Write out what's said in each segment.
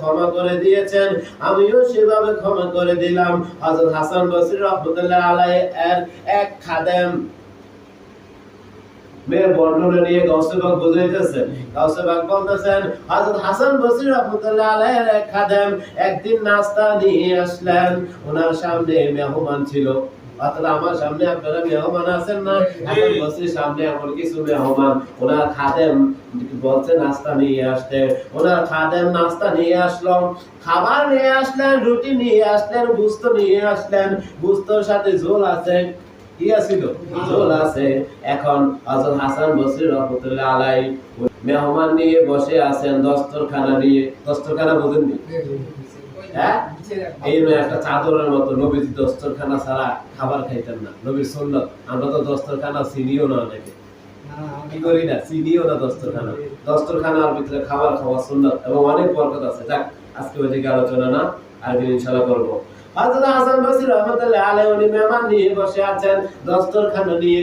ক্ষমা করে দিয়েছেন, আমিও সেভাবে ক্ষমা করে দিলাম। হযরত হাসান বসরি রহমতুল্লাহ আলাইহি এর এক খাদেম একদিন নাস্তা নিয়ে আসলেন। ওনার সামনে মেহমান ছিল। নিয়ে খাবার নিয়ে আসলেন, রুটি নিয়ে আসলেন নিয়ে আসলেন। সাথে ঝোল আছে। কি আছিল? ঝোল আছে। এখন হযরত হাসান বসরি রহমতুল্লাহ আলাই মেহমান নিয়ে বসে আছেন, দস্তরখানা নিয়ে। দস্তরখানা বুঝেন হ্যাঁ? এই একটা চাদরের মতো নবীর দস্তরখানা ছাড়া খাবার খাইতেন না। নবীর সুন্নত। আমরা তো দস্তরখানা চিনিও না অনেকে। কি করি না? চিনিও না দস্তরখানা। দস্তরখানার ভিতরে খাবার খাওয়া সুন্নত এবং অনেক বরকত আছে। যাক, আজকে ওইদিকে আলোচনা না, আরেকদিন ইনশাআল্লাহ করব। হযরত হাসান বসরি রহমাতুল্লাহ আলাইহি উনি মেহমান নিয়ে বসে আছেন দস্তরখানা নিয়ে।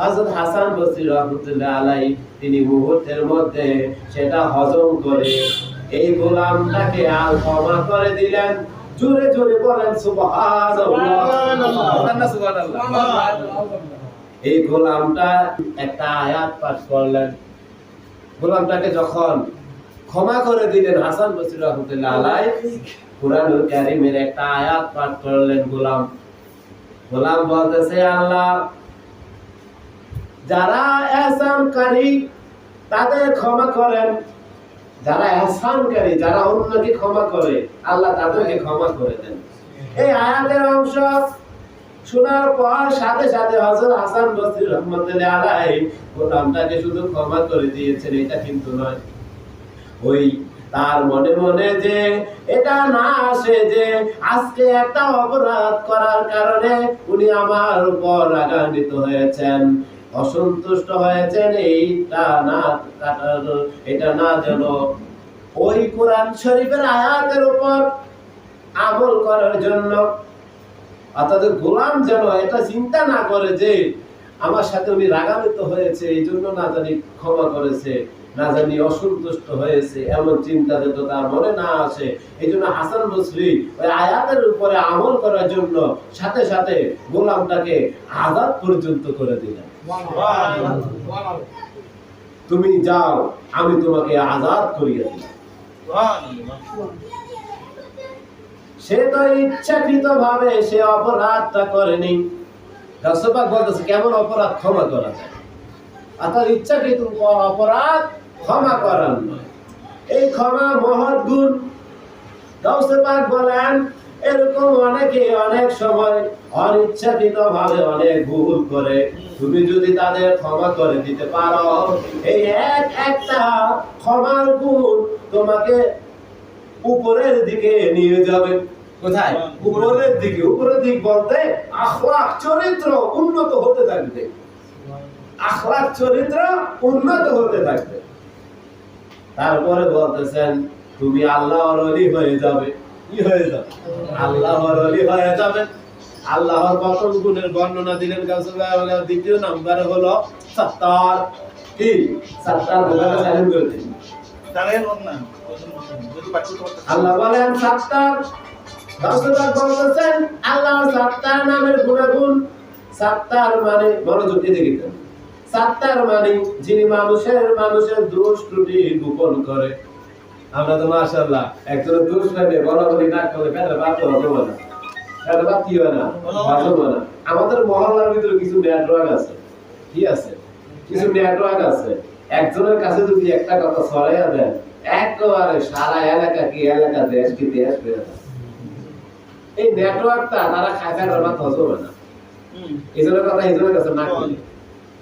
হযরত হাসান বসরি রহমতুল্লাহ আলাই তিনি মুহূর্তের মধ্যে সেটা হজম করে এই গোলামটাকে আর ক্ষমা করে দিলেন। জোরে জোরে বলেন এই গোলামটা একটা আয়াত পাঠ করলেন। গোলামটাকে যখন ক্ষমা করে দিলেন হাসান বসির রহমতুল্লাহ আলাই কোরআনুল কারীমের একটা আয়াত পাঠ করলেন গোলাম। গোলাম বলতেছে আল্লাহ যারা এহসানকারী, তাদের ক্ষমা করেন। যারা এহসানকারী, যারা অন্যকে ক্ষমা করে, আল্লাহ তাদেরকে ক্ষমা করে দেন। এই আয়াতের অংশ শোনার পর সাথে সাথে হযরত হাসান বসরি রহমতুল্লাহ আলাইহি গোলামটাকে শুধু ক্ষমা করে দিয়েছেন, এটা কিন্তু নয়। ওই তার মনে মনে যে এটা না আসে যে আজকে একটা অপরাধ করার কারণে উনি আমার উপর রাগান্বিত হয়েছেন। অসন্তুষ্ট হয়েছেন এইটা না এটা না যেন ওই কোরআন শরীফের আয়াতের উপর আমল করার জন্য, অর্থাৎ গোলাম যেন এটা চিন্তা না করে যে, আমার সাথে উনি রাগান্বিত হয়েছে এই জন্য না জানি ক্ষমা করেছে। না জানি অসন্তুষ্ট হয়েছে, এমন চিন্তা যাতে তার মনে না আসে। এই জন্য হাসান বসরি ওই আয়াতের উপরে আমল করার জন্য সাথে সাথে গোলামটাকে আজাদ পর্যন্ত করে দিলেন। তুমি যাও, আমি তোমাকে আজাদ করিয়ে দিলাম। সে তো ইচ্ছাকৃত ভাবে সে অপরাধটা করেনি। কেমন অপরাধ? ক্ষমা করা যায়। অর্থাৎ ইচ্ছাকৃত অপরাধ ক্ষমা করার নয় এই ক্ষমা মহৎ গুণ গাউসেপাক বলেন এরকম অনেকে অনেক সময় অনিচ্ছাকৃত ভাবে অনেক ভুল করে। তুমি যদি তাদের ক্ষমা করে দিতে পারো এই এক একটা ক্ষমার গুণ তোমাকে উপরের দিকে নিয়ে যাবে। কোথায়? উপরের দিকে উপরের দিক বলতে আখলাক চরিত্র উন্নত হতে থাকবে। আখলাক চরিত্র উন্নত হতে থাকবে। তারপরে বলতেছেন তুমি আল্লাহর অলি হয়ে যাবে। কি হয়ে যাবে? আল্লাহর অলি হয়ে যাবে। আল্লাহর প্রথম গুণের বর্ণনা দিলেন দ্বিতীয় নাম্বার হলো সত্তার। কি? সত্তার আল্লাহ বলেন সাত্তার। রাসূলুল্লাহ বলতেছেন আল্লাহ সাত্তার নামের গুণাগুণ সাত্তার মানে মনোযোগ দিয়ে দেখেন। সাত্তার মানে যিনি মানুষের মানুষের দোষ ত্রুটি গোপন করে। আমরা তো মাশাআল্লাহ একজনের দোষ পাইলে বলা বলি না করলে ফেলে বাদ হতো না। ফেলে না হয় না। আমাদের মহল্লার ভিতরে কিছু নেটওয়ার্ক আছে। কি আছে? কিছু নেটওয়ার্ক আছে। একজনের কাছে যদি একটা কথা ছড়াইয়া দেন একেবারে সারা এলাকা কি এলাকা দেশ কি দেশ বেড়ে যায়। এই নেটওয়ার্কটা তারা খায় না। এই জন্য কথা এই জন্য কাছে না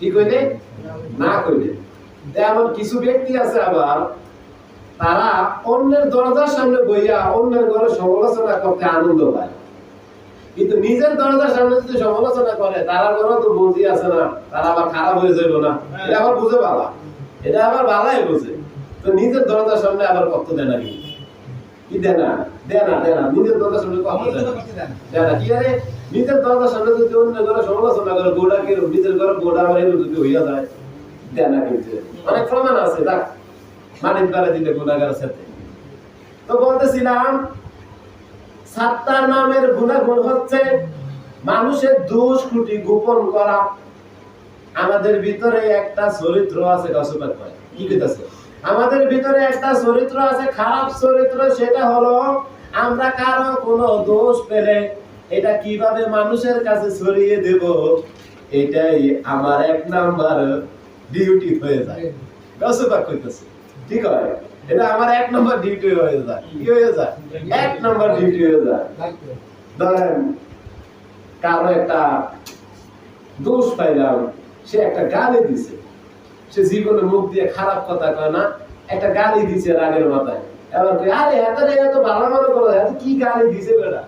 কি কইলে? না কইলে। এমন কিছু ব্যক্তি আছে আবার, তারা অন্যের দরজার সামনে বইয়া অন্যের ঘরে সমালোচনা করতে আনন্দ পায়। কিন্তু নিজের দরজার সামনে যদি সমালোচনা করে, তারা কোনো তো বুঝি আছে না, তারা আবার খারাপ হয়ে যাইব না। এটা আবার বুঝে বালা এটা আবার বালাই বুঝে। তো নিজের দরজার সামনে আবার কত দেয় নাকি কি দেয় না? দেয় না দেয় না। নিজের দরজার সামনে কত না। দেয় না। কি আরে? নিজের দরজার সামনে যদি অন্য করে সমালোচনা করে গোড়া কি নিজের ঘরে গোড়া আমার যদি হইয়া যায়, দেয় না কিন্তু। অনেক প্রমাণ আছে, দেখ। মানিক দ্বারা দিলে গুণাগারের সাথে তো। বলতেছিলাম সাত্তার নামের গুণাগুণ হচ্ছে মানুষের দোষ ত্রুটি গোপন করা। আমাদের ভিতরে একটা চরিত্র আছে গসপাত করে কি কইতাছে? আমাদের ভিতরে একটা চরিত্র আছে, খারাপ চরিত্র, সেটা হলো আমরা কারও কোনো দোষ পেলে এটা কীভাবে মানুষের কাছে ছড়িয়ে দেব? এটাই আমার এক নাম্বার ডিউটি হয়ে যায়। ঠিক হয় এটা আমার এক নম্বর ডিউটি হয়ে যায়। কি হয়ে যায়? এক ডিউটি হয়ে যায়। ধরেন, কারও একটা দোষ পাইলাম, সে একটা গালি দিছে। সে জীবনে মুখ দিয়ে খারাপ কথা কয় না, একটা গালি দিছে রাগের মাথায়। এবার আরে, এত এত ভালো মনে করো কি গালি দিছে বেটা?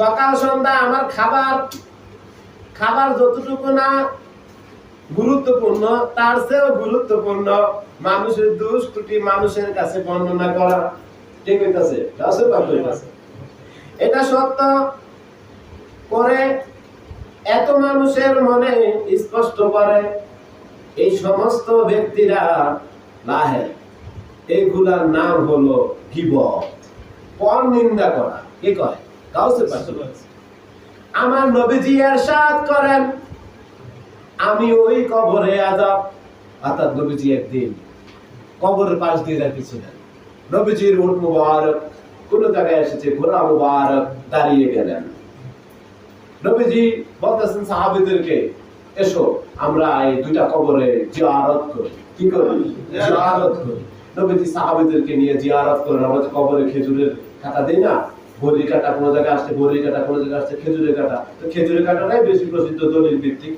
সকাল সন্ধ্যা আমার খাবার খাবার যতটুকু না গুরুত্বপূর্ণ, তার চেয়েও গুরুত্বপূর্ণ মানুষের দোষ ত্রুটি মানুষের কাছে বর্ণনা করা। ঠিক হইতাছে। এটা সত্য করে এত মানুষের মনে স্পষ্ট করে এই সমস্ত ব্যক্তিরা লাহে এইগুলার নাম হলো গিবত পর নিন্দা করা। কে কয়? কাউসে আমার নবীজি এরশাদ করেন আমি ওই কবরে আজাব অর্থাৎ নবীজি একদিন কবরের পাশ দিয়ে যাইতেছিলেন। নবীজির উট মুবারক কোন জায়গায় এসেছে ঘোড়া মুবারক দাঁড়িয়ে গেলেন। নবীজি বলতেছেন সাহাবীদেরকে, এসো, আমরা এই দুইটা কবরে জিয়ারত করি। কি করি? জিয়ারত করি। নবীজি সাহাবীদেরকে নিয়ে জিয়ারত করেন। আমরা কবরে খেজুরের কাটা দেই না। বড়ি কাটা কোন জায়গায় আসছে বড়ি কাটা কোন জায়গায় আসছে, খেজুরের কাটা। তো খেজুরের কাটাটাই বেশি প্রসিদ্ধ দলিল ভিত্তিক।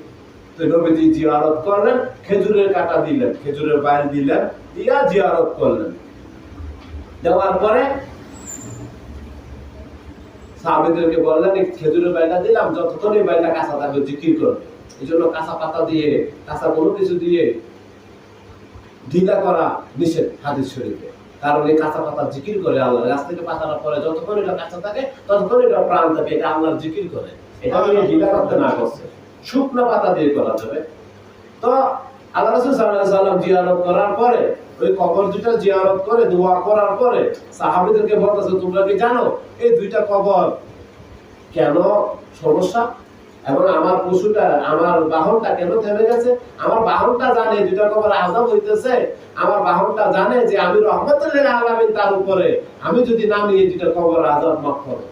তো নবীজি জিয়ারত করলেন, খেজুরের কাটা দিলেন, খেজুরের বাইল দিলেন, দিয়া জিয়ারত করলেন। দেওয়ার পরে সাহাবিদেরকে বললেন খেজুরের বাইলা দিলাম, যতক্ষণ এই বাইলা কাঁচা থাকবে জিকির করবে। এই জন্য কাঁচা পাতা দিয়ে, কাঁচা কোনো কিছু দিয়ে ঢিলা করা নিষেধ হাদিস শরীফে। কারণ এই কাঁচা পাতা জিকির করে আল্লাহ গাছ থেকে পাতাটা পরে যতক্ষণ এটা কাঁচা থাকে, ততক্ষণ এটা প্রাণ থাকে, এটা আল্লাহর জিকির করে। এটা ঢিলা করতে না করছে। শুকনো পাতা দিয়ে করা যাবে। তো আল্লাহ রাসূল আলাইহি সাল্লাম জিয়ারত করার পরে ওই কবর দুইটা জিয়ারত করে, দোয়া করার পরে সাহাবীদেরকে বলতেছে, তোমরা কি জানো এই দুইটা কবর কেন সমস্যা? এবং আমার পশুটা, আমার বাহনটা কেন থেমে গেছে? আমার বাহনটা জানে দুইটা কবর আজাব হইতেছে। আমার বাহনটা জানে যে আমি রহমতুল্লাহ আলামিন তার উপরে। আমি যদি নামি এই দুইটা কবর আজাব মাফ করে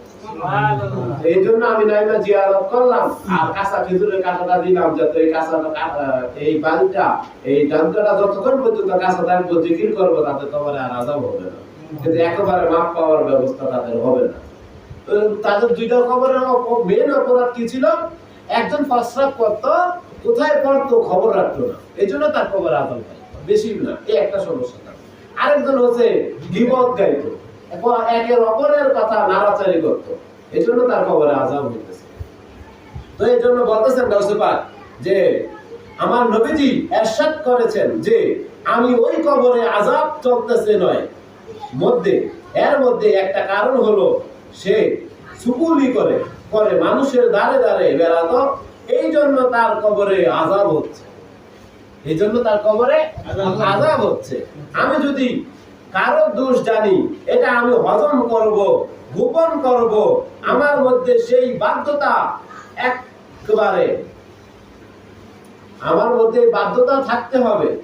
এই জন্য আমি নাইমা জিয়ারত করলাম, আর কাঁচা খেজুরের কাঁটাটা দিলাম যাতে এই কাঁচাটা এই বাড়িটা, এই ডান্তাটা যতক্ষণ পর্যন্ত কাঁচা থাকব, জিকির করব, তাতে তোমার আর আজাব হবে না। কিন্তু একেবারে মাপ পাওয়ার ব্যবস্থা তাদের হবে না। তাদের দুইটা খবরের মেন অপরাধ কি ছিল? একজন প্রস্রাব করতো, কোথায় পড়তো খবর রাখতো না। এই জন্য তার খবর আদল বেশি না এই একটা সমস্যা। আরেকজন হচ্ছে গিবত গাইতো। একের অপরের কথা নাড়াচাড়ি করতো। এই জন্য তার খবরে আজাব হইতেছে। তো এই জন্য বলতেছেন গাউসে পাক যে, আমার নবীজি এরশাদ করেছেন যে, আমি ওই কবরে আজাব চলতেছে নয়। মধ্যে, এর মধ্যে একটা কারণ হলো, সে সুকুলি করে করে মানুষের দ্বারে দ্বারে বেড়াতো, এই জন্য তার কবরে আজাব হচ্ছে। এই জন্য তার কবরে আজাব হচ্ছে। আমি যদি কারও দোষ জানি এটা আমি হজম করব গোপন করব আমার মধ্যে সেই বাধ্যতা একেবারে। আমার মধ্যে বাধ্যতা থাকতে হবে।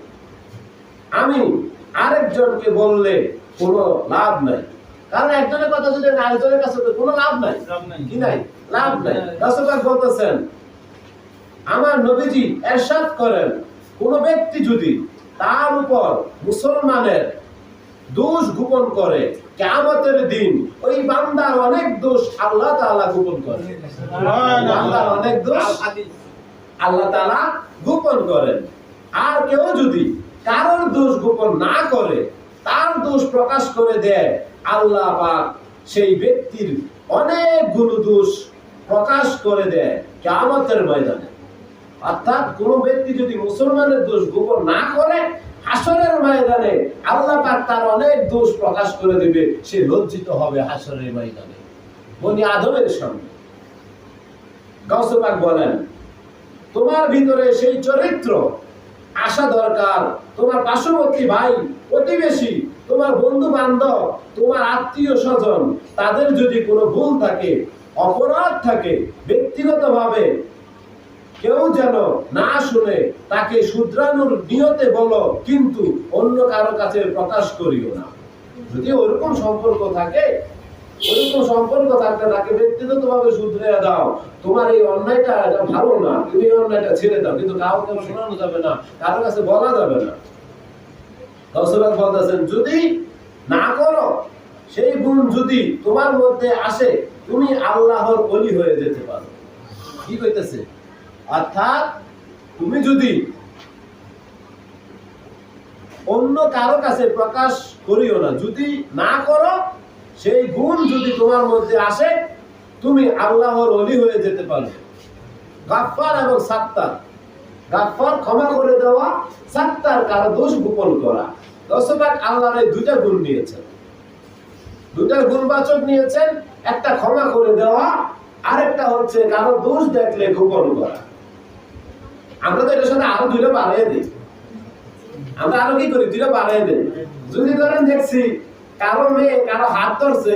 আমি আরেকজনকে বললে কোনো লাভ নাই। কারণ একজনের কথা যদি আমি আরেকজনের কাছে কোনো লাভ নাই। কি নাই? লাভ নাই। রাসূলুল্লাহ বলতেছেন আমার নবীজি এরশাদ করেন কোন ব্যক্তি যদি তার উপর মুসলমানের দোষ গোপন করে। কেয়ামতের দিন ওই বান্দার অনেক দোষ আল্লাহ তাআলা গোপন করে। বান্দার অনেক দোষ আল্লাহ তাআলা গোপন করেন। আর কেউ যদি কারোর দোষ গোপন না করে তার দোষ প্রকাশ করে দেয় আল্লাহ পাক সেই ব্যক্তির অনেক অনেকগুলো দোষ প্রকাশ করে দেয় কিয়ামতের ময়দানে। অর্থাৎ কোন ব্যক্তি যদি মুসলমানের দোষ গোপন না করে হাসরের ময়দানে আল্লাহ পাক তার অনেক দোষ প্রকাশ করে দিবে, সে লজ্জিত হবে হাসরের ময়দানে। বনি আদমের সামনে গাউসে পাক বলেন, তোমার ভিতরে সেই চরিত্র আসা দরকার। তোমার পার্শ্ববর্তী ভাই প্রতিবেশী তোমার বন্ধু বান্ধব তোমার আত্মীয় স্বজন তাদের যদি কোনো ভুল থাকে, অপরাধ থাকে, ব্যক্তিগতভাবে কেউ যেন না শুনে তাকে শুধরানোর নিয়তে বলো, কিন্তু অন্য কারও কাছে প্রকাশ করিও না। যদি ওরকম সম্পর্ক থাকে, ওরকম সম্পর্ক থাকলে তাকে শুধরে দাও। তোমার এই অন্যায়টা ভালো না, তুমি এই অন্যায়টা ছেড়ে দাও, কিন্তু কাউকে শোনানো যাবে না, কারও কাছে বলা যাবে না। গৌসবাদ বলতেছেন, যদি না করো, সেই গুণ যদি তোমার মধ্যে আসে, তুমি আল্লাহর অলি হয়ে যেতে পারো। কি কইতেছে? অর্থাৎ তুমি যদি অন্য কারও কাছে প্রকাশ করিও না, যদি না করো, সেই গুণ যদি তোমার মধ্যে আসে, তুমি আল্লাহর অলি হয়ে যেতে পারবে। গাফফার এবং সাত্তার। গাফফার ক্ষমা করে দেওয়া, সাত্তার কারও দোষ গোপন করা। দশভাগ আল্লাহর এই দুইটা গুণ নিয়েছেন। দুইটা গুণবাচক নিয়েছেন, একটা ক্ষমা করে দেওয়া, আরেকটা হচ্ছে কারও দোষ দেখলে গোপন করা। আমরা তো এটার সাথে আরও দুইটা বাড়িয়ে দিই। আমরা আরও কি করি? দুইটা বাড়িয়ে দিই। যদি ধরেন দেখছি কারও মেয়ে কারও হাত ধরছে,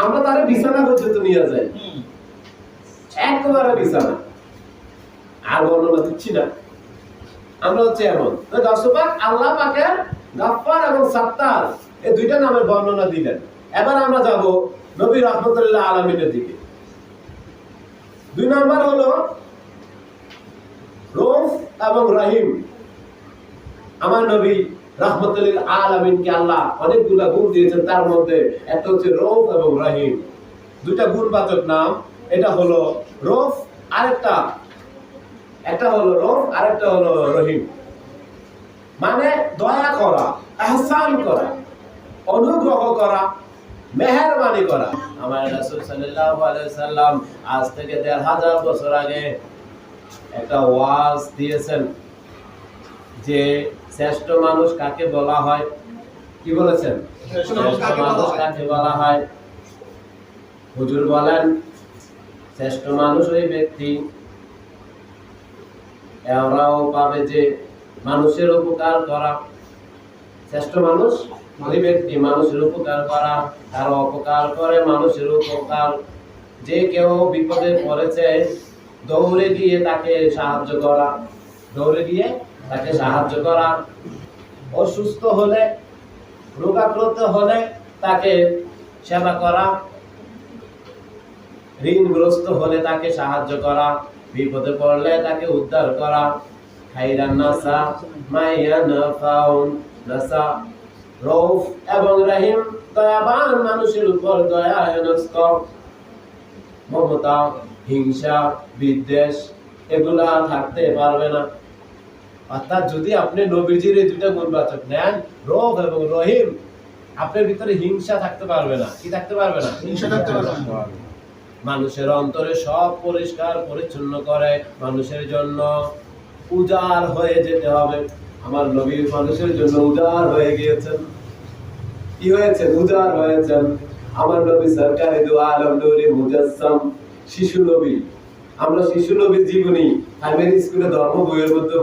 আমরা তারে বিছানা পর্যন্ত নিয়ে যাই। একেবারে বিছানা। আর বর্ণনা দিচ্ছি না। আমরা হচ্ছে এমন। আল্লাহ পাকের এবং সাত্তার এই দুইটা নামের বর্ণনা দিলেন। এবার আমরা যাব নবী রহমতুল্লাহ আলমিনের দিকে। দুই নম্বর হলো রৌফ এবং রহিম। আমার নবী আলমিনকে আল্লাহ অনেকগুলা গুণ দিয়েছেন, তার মধ্যে একটা হচ্ছে রৌফ এবং রহিম। গুণবাচক নাম, এটা হলো রৌফ, আরেকটা, একটা হলো রৌফ, আরেকটা হলো রহিম। মানে দয়া করা, আহসান করা, অনুগ্রহ করা, মেহরবানি করা। আমার রাসূল সাল্লাম আজ থেকে দেড় হাজার বছর আগে একটা ওয়াজ দিয়েছেন যে শ্রেষ্ঠ মানুষ কাকে বলা হয়? কি বলেছেন? শ্রেষ্ঠ মানুষ? কাকে বলা হয়? হুজুর বলেন শ্রেষ্ঠ মানুষ ওই ব্যক্তি। এরাও পাবে যে মানুষের উপকার করা। শ্রেষ্ঠ মানুষ ওই ব্যক্তি মানুষের উপকার করা। তার অপকার করে মানুষের উপকার। যে কেউ বিপদে পড়েছে দৌড়ে গিয়ে তাকে সাহায্য করা। দৌড়ে গিয়ে তাকে সাহায্য করা। অসুস্থ হলে, রোগাক্রান্ত হলে তাকে সেবা করা। ঋণগ্রস্ত হলে তাকে সাহায্য করা। বিপদে পড়লে তাকে উদ্ধার করা। খাইরান নাসা, মাইয়া রৌফ এবং রহিম দয়াবান মানুষের উপর দয়া মমতা হিংসা বিদ্বেষ এগুলা থাকতে পারবে না। অর্থাৎ যদি আপনি নবীজির এই দুইটা গুণবাচক নেন রৌফ এবং রহিম আপনার ভিতরে হিংসা থাকতে পারবে না। কি থাকতে পারবে না? হিংসা থাকতে পারবে না। মানুষের অন্তরে সব পরিষ্কার পরিচ্ছন্ন করে মানুষের জন্য। উজাড় হয়ে যেতে হবে। আমার নবী মানুষের জন্য উজাড় হয়ে গিয়েছেন। কি হয়েছে উজাড় হয়েছেন। আমার নবী সরকারি দু আলম নূরে মুজাসসাম শিশু নবী আমরা শিশু নবীর জীবনী প্রাইমারি স্কুলে ধর্ম বইয়ের মধ্যে